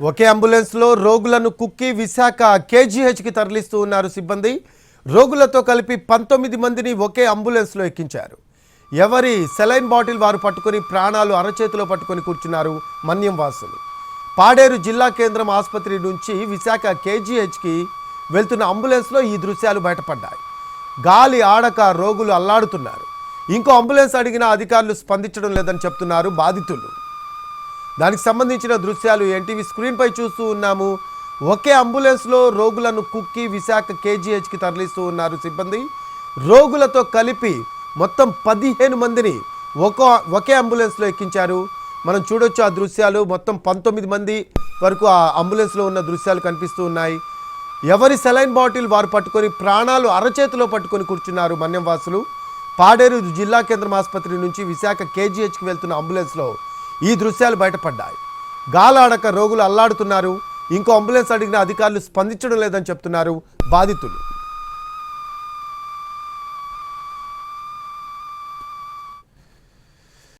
ఒకే అంబులెన్స్లో రోగులను కుక్కి విశాఖ కేజీహెచ్కి తరలిస్తూ ఉన్నారు సిబ్బంది. రోగులతో కలిపి పంతొమ్మిది మందిని ఒకే అంబులెన్స్లో ఎక్కించారు. ఎవరి సెలైన్ బాటిల్ వారు పట్టుకొని ప్రాణాలు అరచేతిలో పట్టుకొని కూర్చున్నారు మన్యం వాసులు పాడేరు జిల్లా కేంద్రం ఆసుపత్రి నుంచి విశాఖ కేజీహెచ్కి వెళ్తున్న అంబులెన్స్లో ఈ దృశ్యాలు బయటపడ్డాయి. గాలి ఆడక రోగులు అల్లాడుతున్నారు. ఇంకో అంబులెన్స్ అడిగిన అధికారులు స్పందించడం లేదని చెప్తున్నారు బాధితులు. దానికి సంబంధించిన దృశ్యాలు ఎన్టీవీ స్క్రీన్పై చూస్తూ ఉన్నాము. ఒకే అంబులెన్స్లో రోగులను కుక్కి విశాఖ కేజీహెచ్కి తరలిస్తూ ఉన్నారు సిబ్బంది. రోగులతో కలిపి మొత్తం పదిహేను మందిని ఒక ఒకే అంబులెన్స్లో ఎక్కించారు. మనం చూడొచ్చు ఆ దృశ్యాలు. మొత్తం పంతొమ్మిది మంది వరకు ఆ అంబులెన్స్లో ఉన్న దృశ్యాలు కనిపిస్తూ ఉన్నాయి. ఎవరి సెలైన్ బాటిల్ వారు పట్టుకొని ప్రాణాలు అరచేతిలో పట్టుకొని కూర్చున్నారు మన్యం వాసులు. పాడేరు జిల్లా కేంద్రం ఆసుపత్రి నుంచి విశాఖ కేజీహెచ్కి వెళ్తున్న అంబులెన్స్లో ఈ దృశ్యాలు బయటపడ్డాయి. గాలాడక రోగులు అల్లాడుతున్నారు. ఇంకో అంబులెన్స్ అడిగిన అధికారులు స్పందించడం లేదని చెప్తున్నారు బాధితులు.